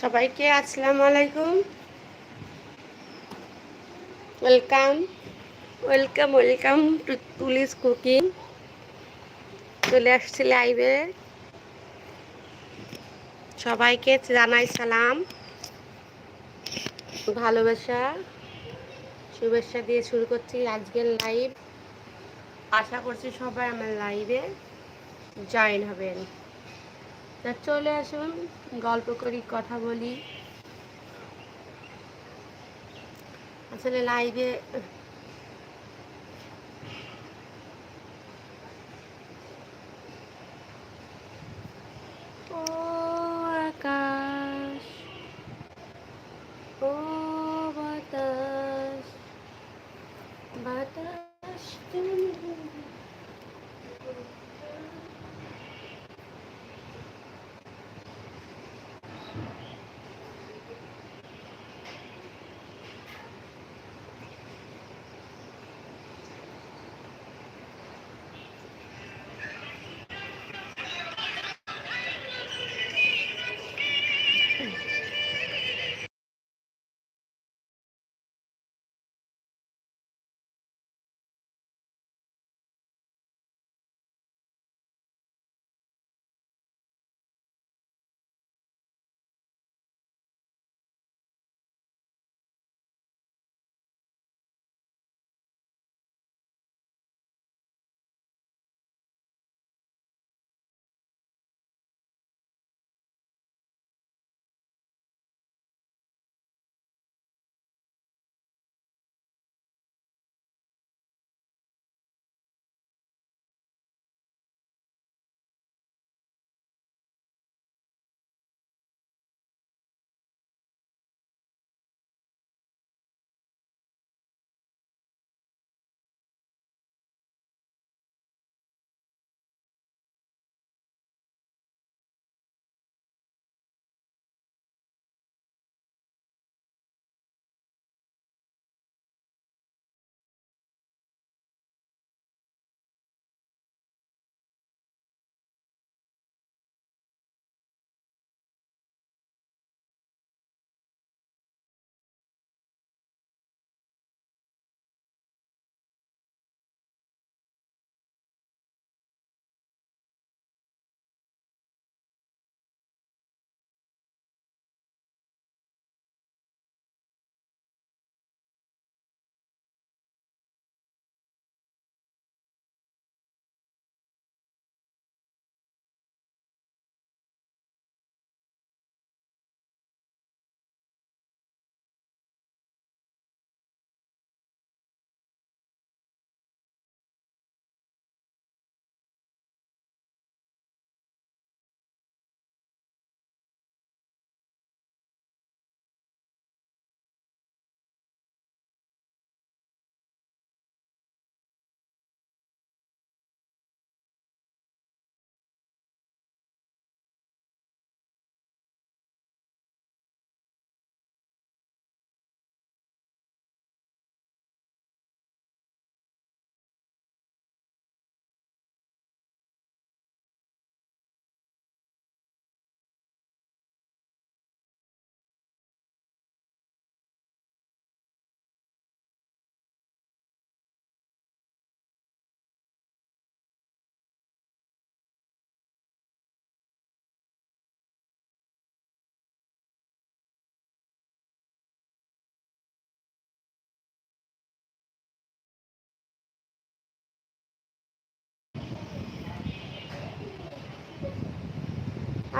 সবাইকে আসসালামু আলাইকুম। ওয়েলকাম ওয়েলকাম ওয়েলকাম টু তুলিস কুকিং চলে আসছি লাইভে সবাইকে জানাই সালাম। ভালোবাসা, শুভেচ্ছা দিয়ে শুরু করছি আজকের লাইভ আশা করছি সবাই আমার লাইভে জয়েন হবেন। তা চলে আসুন গল্প করি কথা বলি। আসলে লাইভে ও আকাশ ও বাতাস বাতাস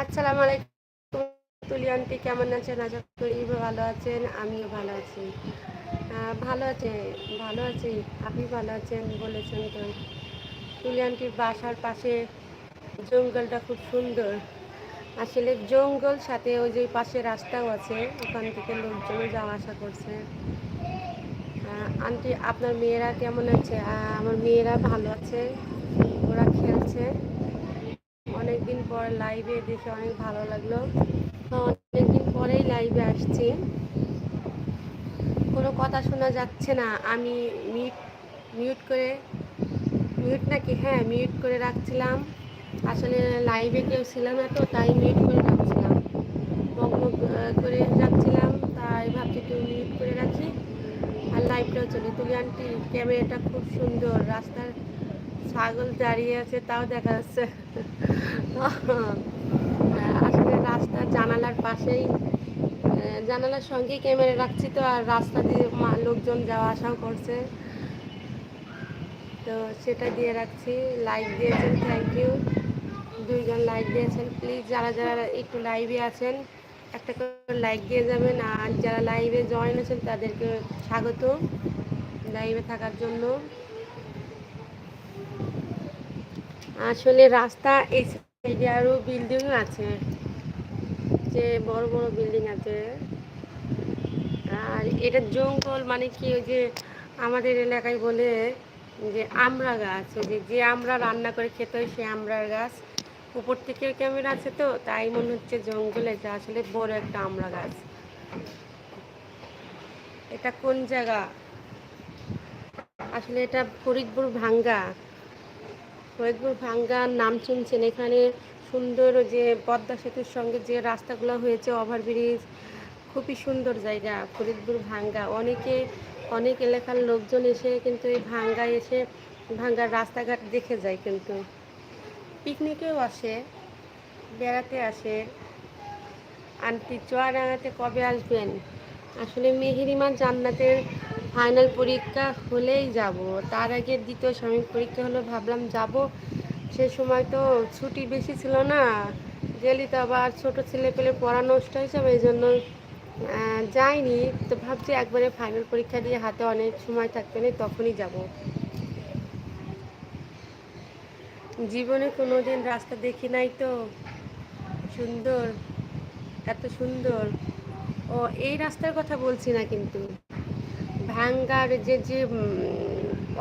আসসালামু আলাইকুম, তুলি আন্টি কেমন আছেন? আশা করি ভালো আছেন, আমিও ভালো আছি। ভালো আছে, ভালো আছি, আপনি ভালো আছেন বলেছেন তো। তুলি আন্টির বাসার পাশে জঙ্গলটা খুব সুন্দর। আসলে জঙ্গল সাথে ওই যে পাশে রাস্তাও আছে, ওখান থেকে লোকজনও যাওয়া আসা করছে। আন্টি আপনার মেয়েরা কেমন আছে? আমার মেয়েরা ভালো আছে, ওরা খেলছে। অনেকদিন পর লাইভে দেখে অনেক ভালো লাগল। অনেকদিন পরেই লাইভে আসছি। কোনো কথা শোনা যাচ্ছে না। আমি মিউট মিউট করে মিউট নাকি? হ্যাঁ মিউট করে রাখছিলাম। আসলে লাইভে কেউ ছিল না তো, তাই মিউট করে রাখছিলাম। মগ্ন করে যাচ্ছিলাম তাই ভাবছি কেউ মিউট করে রাখি। আর লাইভটাও চলে। তুলি আন্টি ক্যামেরাটা খুব সুন্দর। রাস্তার ছাগল দাঁড়িয়ে আছে, তাও দেখা যাচ্ছে। আসলে রাস্তার জানালার পাশেই জানালার সঙ্গে ক্যামেরা রাখছি তো, আর রাস্তা দিয়ে লোকজন যাওয়া আসাও করছে। তো সেটা দিয়ে রাখছি। লাইক দিয়েছেন থ্যাংক ইউ দুইজন লাইক দিয়েছেন। প্লিজ যারা যারা একটু লাইভে আছেন, একটা করে লাইক দিয়ে যাবেন। আর যারা লাইভে জয়েন আছেন, তাদেরকে স্বাগত লাইভে থাকার জন্য। আসলে রাস্তা এই সাইডে বিল্ডিং আছে। যে বড় বড় বিল্ডিং আছে। আর এটা জঙ্গল মানে কি ওই যে আমাদের এলাকায় বলে যে আমড়া গাছ, ওই যে যে আমরা রান্না করে খেতে হয় সে আমড়ার গাছ। উপর থেকে ক্যামেরা আছে তো, তাই মনে হচ্ছে জঙ্গল এটা আসলে বড় একটা আমড়া গাছ। এটা কোন জায়গা? আসলে এটা ফরিদপুর ভাঙ্গা। ফরিদপুর ভাঙ্গার নাম শুনছেন। এখানে সুন্দর যে পদ্মা সেতুর সঙ্গে যে রাস্তাগুলো হয়েছে, ওভারব্রিজ, খুবই সুন্দর জায়গা, ফরিদপুর ভাঙ্গা। অনেকে, অনেক এলাকার লোকজন এসে কিন্তু এই ভাঙ্গায় এসে ভাঙ্গার রাস্তাঘাট দেখে যায় কিন্তু। পিকনিকেও আসে, বেড়াতে আসে। আন্টি, চুয়াডাঙ্গাতে কবে আসবেন? আসলে মেহেরিমা জান্নাতের ফাইনাল পরীক্ষা হলেই যাব। তার আগে দ্বিতীয় স্বামী পরীক্ষা হলো ভাবলাম যাব। সে সময় তো ছুটি বেশি ছিল না। গেলি তো আবার ছোটো ছেলে পেলে পড়া নষ্ট হয়ে যাবে, এই জন্য যাইনি। তো ভাবছি একবারে ফাইনাল পরীক্ষা দিয়ে হাতে অনেক সময় থাকবে না, তখনই যাব। জীবনে কোনো দিন রাস্তা দেখি নাই তো। সুন্দর, এত সুন্দর। ও, এই রাস্তার কথা বলছি না কিন্তু। ভাঙ্গার যে যে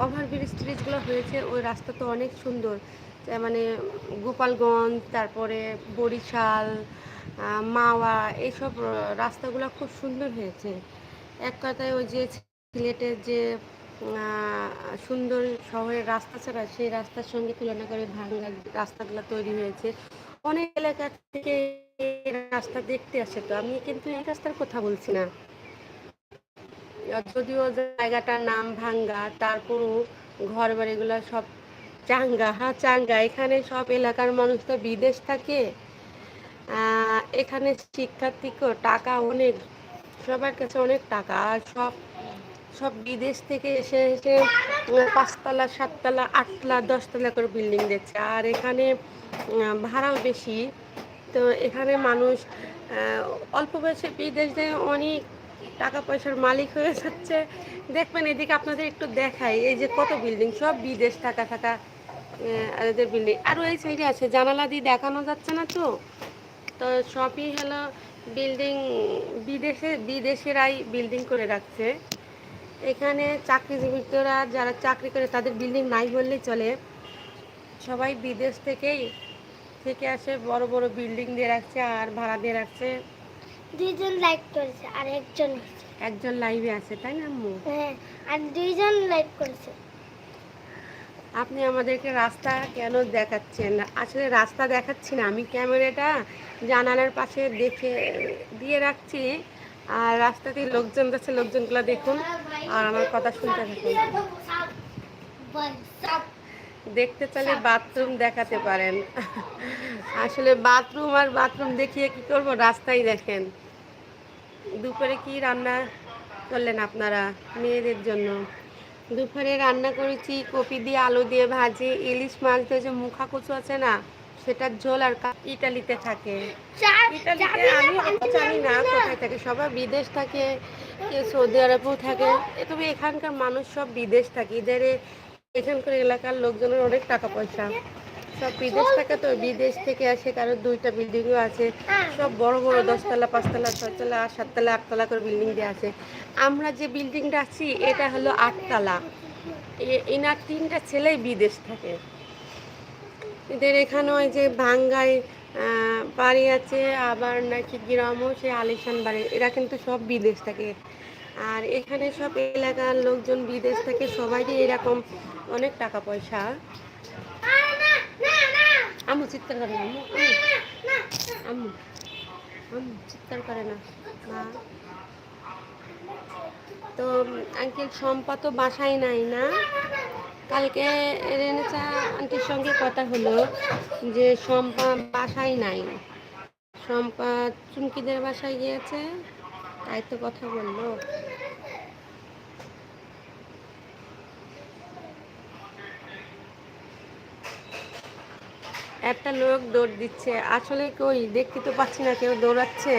ওভারব্রিজ ট্রিজগুলো হয়েছে, ওই রাস্তা তো অনেক সুন্দর। মানে গোপালগঞ্জ, তারপরে বরিশাল মাওয়া এইসব রাস্তাগুলো খুব সুন্দর হয়েছে। এক কথায় ওই যে সিলেটের যে সুন্দর শহরের রাস্তা ছাড়া, সেই রাস্তার সঙ্গে তুলনা করে ভাঙ্গার রাস্তাগুলো তৈরি হয়েছে। অনেক এলাকা থেকে রাস্তা দেখতে আসে তো, আমি কিন্তু এই রাস্তার কথা বলছি না। যদিও জায়গাটার নাম ভাঙ্গা, তারপরও ঘর বাড়িগুলো সব চাঙ্গা হ্যাঁ চাঙ্গা। এখানে সব এলাকার মানুষ তো বিদেশ থাকে। এখানে শিক্ষার্থীকেও টাকা অনেক, সবার কাছে অনেক টাকা। আর সব সব বিদেশ থেকে এসে এসে পাঁচতলা, সাততলা, আটতলা, দশতলা করে বিল্ডিং দেখছে আর এখানে ভাড়াও বেশি। তো এখানে মানুষ অল্প বয়সে বিদেশ দিয়ে অনেক টাকা পয়সার মালিক হয়ে যাচ্ছে। দেখবেন এদিকে আপনাদের একটু দেখাই, এই যে কত বিল্ডিং সব বিদেশ থাকা থাকা এদের বিল্ডিং আরও এই সাইডে আছে, জানালা দিয়ে দেখানো যাচ্ছে না তো? তো সবই হলো বিল্ডিং বিদেশে, বিদেশেরাই বিল্ডিং করে রাখছে। এখানে চাকরিজীবীরা যারা চাকরি করে, তাদের বিল্ডিং নাই বললেই চলে। সবাই বিদেশ থেকেই, থেকে আসে বড় বড় বিল্ডিং দিয়ে রাখছে আর ভাড়া দিয়ে রাখছে। দুইজন লাইক করেছে আর একজন একজন লাইভে আছে তাই না আম্মু? হ্যাঁ আর দুইজন লাইক করেছে। আপনি আমাদেরকে রাস্তা কেন দেখাচ্ছেন? আসলে রাস্তা দেখাচ্ছি না আমি ক্যামেরাটা জানালার পাশে দেখে দিয়ে রাখছি। আর রাস্তা দিয়ে লোকজন যাচ্ছে লোকজনগুলো দেখুন আর আমার কথা শুনতে থাকুন। দেখতে চাইলে বাথরুম দেখাতে পারেন। আসলে বাথরুম আর বাথরুম দেখিয়ে কি করব? রাস্তায় দেখেন। দুপুরে কি রান্না করলেন আপনারা মেয়েদের জন্য? দুপুরে রান্না করেছি কপি দিয়ে আলু দিয়ে ভাজি ইলিশ মাছ দিয়ে যে মুখা কচু আছে না সেটার ঝোল আর ইটালিতে থাকে। ইটালিতে আমি জানি না কোথায় থাকে? সবাই বিদেশ থাকে কেউ সৌদি আরবেও থাকে। তবে এখানকার মানুষ সব বিদেশ থাকে। এদের এখানকার এলাকার লোকজনের অনেক টাকা পয়সা। সব বিদেশ থাকে তো, বিদেশ থেকে আসে, কারও দুইটা বিল্ডিংও আছে। সব বড় বড় দশতলা, পাঁচতলা, ছয়তলা, সাততলা, আটতলা করে বিল্ডিং দিয়ে আছে। আমরা যে বিল্ডিংটা আছি, এটা হলো আটতলা। এনার তিনটা ছেলেই বিদেশ থাকে। এদের এখানে ওই যে ভাঙ্গায় বাড়ি আছে, আবার নাকি গ্রামও, সে আলিশান বাড়ি। এরা কিন্তু সব বিদেশ থাকে। আর এখানে সব এলাকার লোকজন বিদেশ থেকে সবাইই এরকম অনেক টাকা পয়সা। আম্মু চিৎকার করে না, আম্মু, আম্মু চিৎকার করে না মা। তো আঙ্কেল শম্পা তো বাসায় নাই না। কালকে রেনেচা আন্টির সঙ্গে কথা হলো যে শম্পা বাসায় নাই। শম্পা চুমকিদের বাসায় গিয়েছে। তাই তো কথা বলল। একটা লোক দৌড় দিচ্ছে। আসলে কই, দেখতে তো পাচ্ছি না কেউ দৌড়াচ্ছে।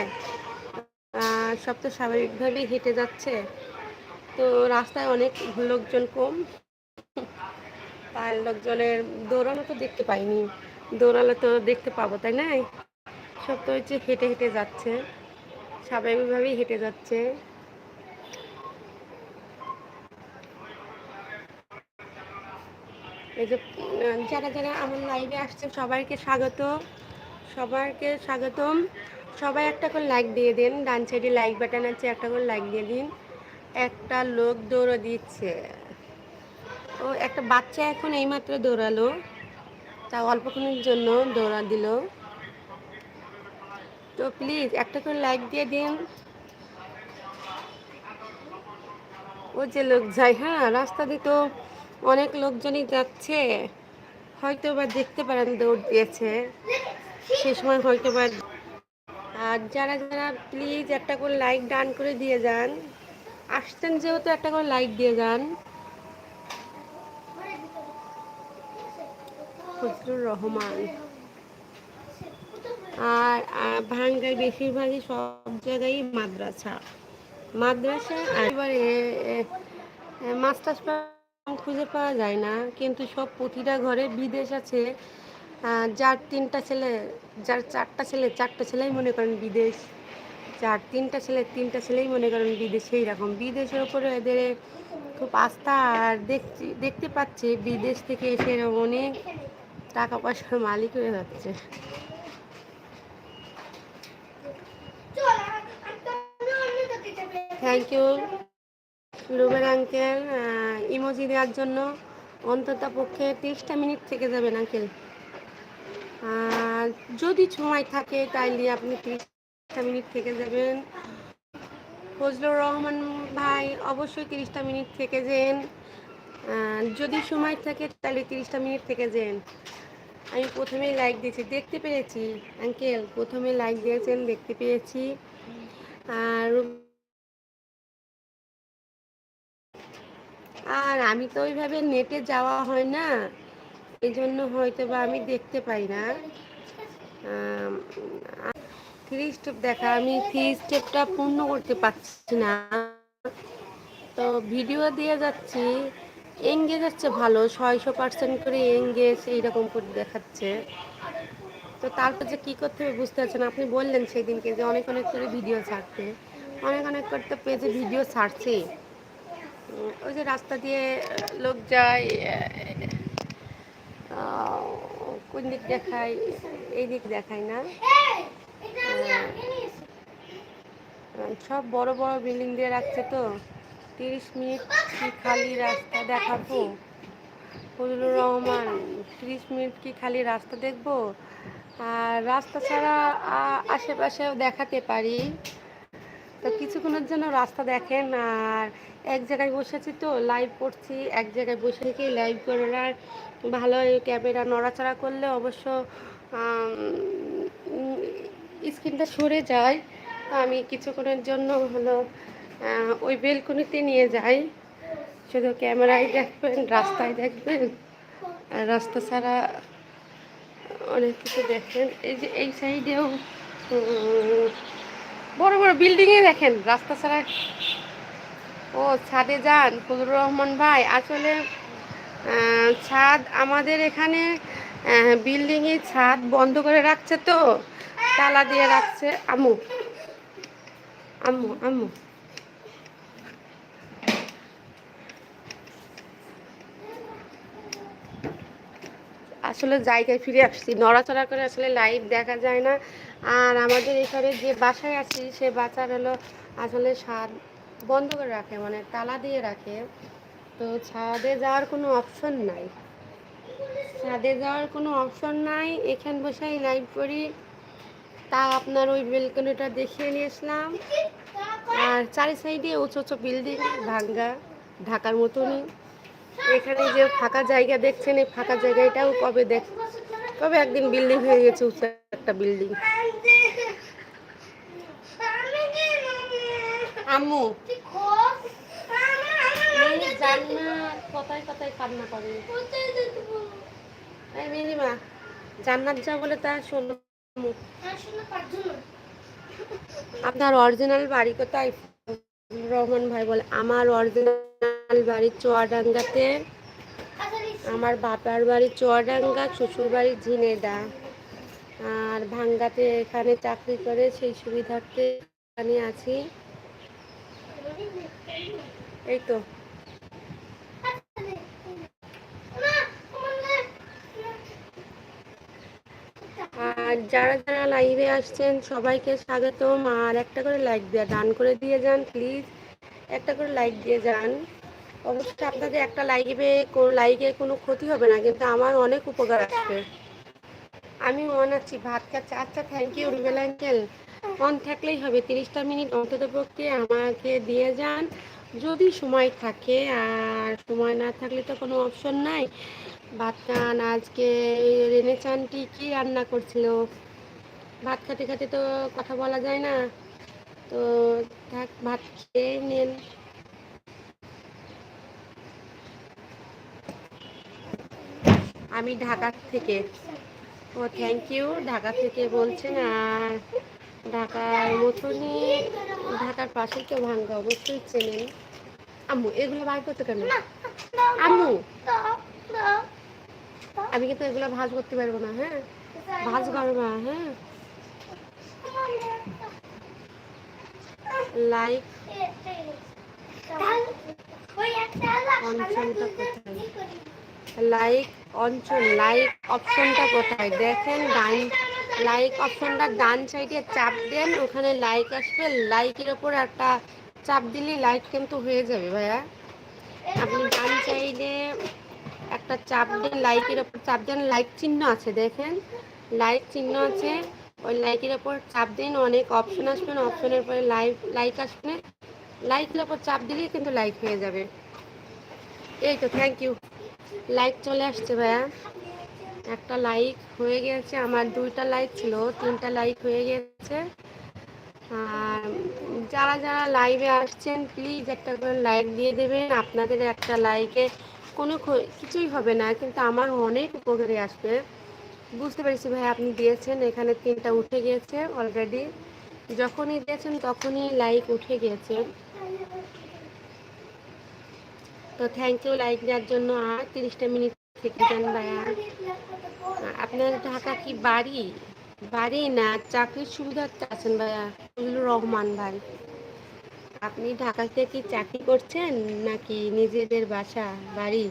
সব তো স্বাভাবিকভাবেই হেঁটে যাচ্ছে। তো রাস্তায় অনেক লোকজন কম। আর লোকজনের দৌড়ানো তো দেখতে পাইনি। দৌড়ালে তো দেখতে পাবো, তাই না? সব তো হচ্ছে হেঁটে হেঁটে যাচ্ছে। স্বাভাবিকভাবেই হেঁটে যাচ্ছে। এই যে যারা যারা আমার লাইভে আসছে, সবাইকে স্বাগত। সবাইকে স্বাগতম। সবাই একটা করে লাইক দিয়ে দিন। ডান সাইডে লাইক বাটন আছে, একটা করে লাইক দিয়ে দিন। একটা লোক দৌড়ো দিচ্ছে। ও, একটা বাচ্চা এখন এইমাত্র দৌড়ালো। তা অল্পক্ষণের জন্য দৌড়া দিল। তো প্লিজ একটা করে লাইক দিয়ে দিন। ও যে লোক যায় হ্যাঁ রাস্তা দিয়ে তো অনেক লোকজনই যাচ্ছে। হয়তো বা দেখতে পারেন দৌড় দিয়েছে। সে সময় হয়তো বা আর যারা যারা প্লিজ একটা করে লাইক ডান করে দিয়ে যান। আসতেন যেহেতু একটা করে লাইক দিয়ে যান। ফজলুর রহমান। আর ভাঙ্গায় বেশিরভাগই সব জায়গায় মাদ্রাসা। মাদ্রাসা এবারে মাস্টার খুঁজে পাওয়া যায় না। কিন্তু সব প্রতিটা ঘরে বিদেশ আছে। যার তিনটা ছেলে, যার চারটা ছেলে, চারটা ছেলেই মনে করেন বিদেশ। যার তিনটা ছেলে, তিনটা ছেলেই মনে করেন বিদেশ। সেই রকম। বিদেশের উপরে এদের খুব আস্থা। আর দেখছি, দেখতে পাচ্ছি বিদেশ থেকে এসে অনেক টাকা পয়সার মালিক হয়ে যাচ্ছে। Thank you Rubel uncle emoji দেওয়ার জন্য অন্তত পক্ষে তিরিশটা মিনিট থেকে যাবেন আঙ্কেল যদি সময় থাকে, তাইলে আপনি তিরিশটা মিনিট থেকে যাবেন। ফজলুর রহমান ভাই, অবশ্যই তিরিশটা মিনিট থেকে যেন। যদি সময় থাকে তাহলে তিরিশটা মিনিট থেকে যেন। আমি প্রথমেই লাইক দিয়েছি, দেখতে পেরেছি আঙ্কেল প্রথমে লাইক দিয়েছেন, দেখতে পেয়েছি আর আর আমি তো ওইভাবে নেটে যাওয়া হয় না এই জন্য হয়তো বা আমি দেখতে পাই না। থ্রি স্টেপ দেখা, আমি থ্রি স্টেপটা পূর্ণ করতে পারছি না। তো ভিডিও দিয়ে যাচ্ছি এঙ্গেজ হচ্ছে ভালো, ছয়শো পার্সেন্ট করে এঙ্গেজ এইরকম করে দেখাচ্ছে। তো তারপর যে কী করতে হবে বুঝতে পারছেন আপনি বললেন সেই দিনকে যে অনেক অনেক করে ভিডিও ছাড়তে, অনেক অনেক করতে পেজে ভিডিও ছাড়ছি ওই যে রাস্তা দিয়ে লোক যায় কোন দিক দেখায়? এই দিক দেখায় না। সব বড় বড় বিল্ডিং দিয়ে রাখছে তো। তিরিশ মিনিট কি খালি রাস্তা দেখাবো? ফজলুর রহমান, তিরিশ মিনিট কি খালি রাস্তা দেখব? আর রাস্তা ছাড়া আশেপাশেও দেখাতে পারি। তো কিছুক্ষণের জন্য রাস্তা দেখেন, আর এক জায়গায় বসেছি তো লাইভ করছি, এক জায়গায় বসে থেকেই লাইভ করে করার ভালো ক্যামেরা নড়াচড়া করলে অবশ্য স্ক্রিনটা সরে যায়। আমি কিছুক্ষণের জন্য হলো ওই বেলকনিতে নিয়ে যাই। শুধু ক্যামেরায় দেখবেন, রাস্তায় দেখবেন। আর রাস্তা ছাড়া অনেক কিছু দেখেন। এই যে এই সাইডেও বড় বড় বিল্ডিংয়ে দেখেন, রাস্তা ছাড়া। ও, ছাদে যান, ফজলুর রহমান ভাই। আসলে ছাদ আমাদের এখানে বিল্ডিংয়ে ছাদ বন্ধ করে রাখছে তো, তালা দিয়ে রাখছে। আম্মু আম্মু আম্মু। আসলে জায়গায় ফিরে আসছি। নড়াচড়া করে আসলে লাইভ দেখা যায় না। আর আমাদের এখানে যে বাসায় আছি, সে বাচ্চার হলো আসলে ছাদ বন্ধ করে রাখে মানে তালা দিয়ে রাখে। তো ছাদে যাওয়ার কোনো অপশন নাই। ছাদে যাওয়ার কোনো অপশন নাই। এখান বসেই লাইভ করি। তা আপনার ওই বেলকনিটা দেখিয়ে নিয়ে আসলাম। আর চারি সাইডে উঁচু উঁচু বিল্ডিং ভাঙ্গা, ঢাকার মতনই। এখানে যে ফাঁকা জায়গা দেখছেন এই ফাঁকা জায়গাটাও কবে দেখ কবে একদিন বিল্ডিং হয়ে গেছে উঁচু একটা বিল্ডিং আম্মু। জান্নাত কথায় কথায় কান্না করে। এই মিনিমা জান্নাত যা বলে তা শোনো। আম্মু। আপনার অরিজিনাল বাড়ি কোথায়? রহমান ভাই বলে, আমার অরিজিনাল বাড়ি চুয়াডাঙ্গাতে। আমার বাপার বাড়ি চুয়াডাঙ্গা, শ্বশুর বাড়ি ঝিনেদা। আর ভাঙ্গাতে এখানে চাকরি করে, সেই সুবিধার্থে এখানে আছি। এই তো। আর যারা যারা লাইভে আসছেন, সবাইকে স্বাগতম। আর একটা করে লাইক দেওয়া দান করে দিয়ে যান প্লিজ একটা করে লাইক দিয়ে যান। অবশ্যই আপনাদের একটা লাইভে লাইকে কোনো ক্ষতি হবে না, কিন্তু আমার অনেক উপকার আসবে। আমি অন আছি, ভাত খাচ্ছি। আচ্ছা thank you Rubel uncle on থাকলেই হবে, তিরিশটা মিনিট অন্তত পক্ষে আমাকে দিয়ে যান। যদি সময় থাকে, আর সময় না থাকলে তো কোনো অপশন নাই। ভাত খান আজকে রেনে চানটি কি রান্না করছিল? ভাত খাতে খেতে তো কথা বলা যায় না। তো থাক, ভাত খেয়ে নেন। আমি ঢাকা থেকে। ও থ্যাংক ইউ ঢাকা থেকে বলছেন, আর ঢাকার মতনই, ঢাকার পাশে তো ভাঙ্গা, অবশ্যই চেনেন। আম্মু, এগুলো বার করতে কেন? আম্মু! আমি কিন্তু এগুলো ভাজ করতে পারব না হ্যাঁ? ভাজ করব হ্যাঁ? লাইক লাইক অঞ্চল লাইক অপশনটা কোথায়? দেখেন, ডান লাইক অপশনটা ডান সাইডে চাপ দেন, ওখানে লাইক আসবে। লাইকের ওপর একটা চাপ দিলে লাইক কিন্তু হয়ে যাবে, ভাইয়া। আপনি ডান সাইডে একটা চাপ দেন লাইকের ওপর, চাপ দেন লাইক চিহ্ন আছে, দেখেন। লাইক চিহ্ন আছে, ওই লাইকের ওপর চাপ দিন অনেক অপশন আসবে অপশনের পরে লাইক লাইক আসবে লাইকের ওপর চাপ দিলেই কিন্তু লাইক হয়ে যাবে। এই তো থ্যাংক ইউ লাইক চলে আসছে ভাইয়া। একটা লাইক হয়ে গেছে, আমার দুইটা লাইক ছিল, তিনটা লাইক হয়ে গেছে। আর যারা যারা লাইভে আসছেন প্লিজ একটা করে লাইক দিয়ে দেবেন। আপনাদের একটা লাইকে কোনো কিছুই হবে না, কিন্তু আমার অনেক উপকারে আসবে। বুঝতে পেরেছি ভাই, আপনি দিয়েছেন, এখানে তিনটা উঠে গিয়েছে অলরেডি যখনই দিয়েছেন তখনই লাইক উঠে গিয়েছে। তো থ্যাংক ইউ লাইক দেওয়ার জন্য আর তিরিশটা মিনিট থেকে যান ভাইয়া। আপনার ঢাকা কি বাড়ি? বাড়ি না, চাকরির সুবিধার্থে আছেন ভাইয়া রহমান ভাই। আপনি ঢাকাতে কি চাকরি করছেন নাকি নিজেদের বাসা, বাড়ি?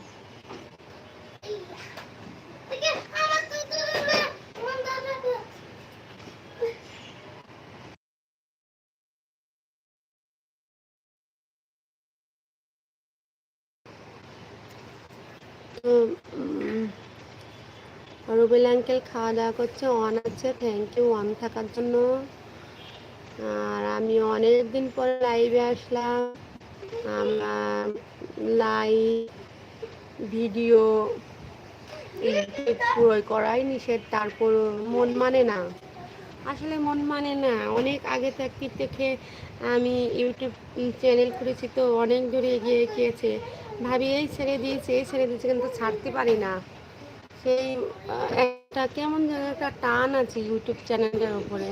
রুবেল আঙ্কেল খাওয়া দাওয়া করছে। অন আছে থ্যাংক ইউ অন থাকার জন্য আর আমি অনেক দিন পরে লাইভে আসলাম। আমরা লাইভ ভিডিও পুরোই করাই নিষেধ তারপর মন মানে না। আসলে মন মানে না, অনেক আগে থেকে থেকে আমি ইউটিউব চ্যানেল করেছি তো, অনেক দূরে এগিয়ে গিয়েছে। ভাবি, এই ছেড়ে দিয়েছে, এই ছেড়ে দিয়েছে, কিন্তু ছাড়তে পারি না। সেই একটা কেমন যেন একটা টান আছে ইউটিউব চ্যানেলটার উপরে।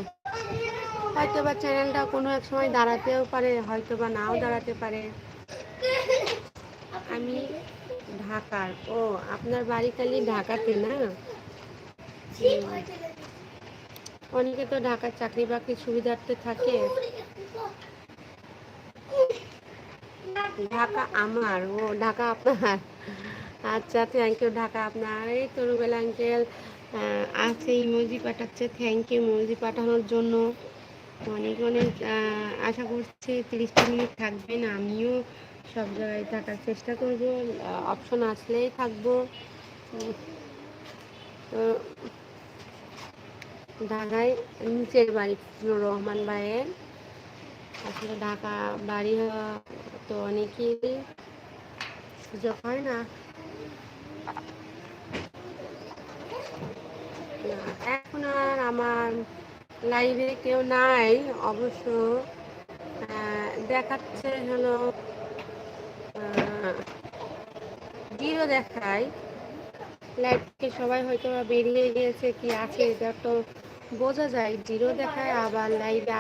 হয়তো বা চ্যানেলটা কোনো এক সময় দাঁড়াতেও পারে হয়তো বা নাও দাঁড়াতে পারে। আমি ঢাকার। ও, আপনার বাড়ি খালি ঢাকাতে না? অনেকে তো ঢাকার চাকরি বাকরির সুবিধার্থে থাকে। ঢাকা আমার। ও, ঢাকা আপনার। আচ্ছা থ্যাংক ইউ ঢাকা আপনার। এই তো রুবেল আঙ্কেল আছে ইমোজি পাঠাচ্ছে। থ্যাংক ইউ ইমোজি পাঠানোর জন্য। অনেক অনেক আশা করছি তিরিশটা মিনিট থাকবেন আমিও সব জায়গায় থাকার চেষ্টা করব। অপশন আসলেই থাকব। তো ঢাকায় নিচের বাড়ি রহমান ভাইয়ের। আসলে ঢাকা বাড়ি হওয়া তো অনেকেই সুযোগ হয় না, এখন আর আমার লাইভে কেউ নাই, অবশ্য দেখাচ্ছে হলো জিরো দেখায়। লাইভকে সবাই হয়তো বেরিয়ে গিয়েছে, কি আছে এটা তো বোঝা যায়। জিরো দেখায়, আবার লাইভে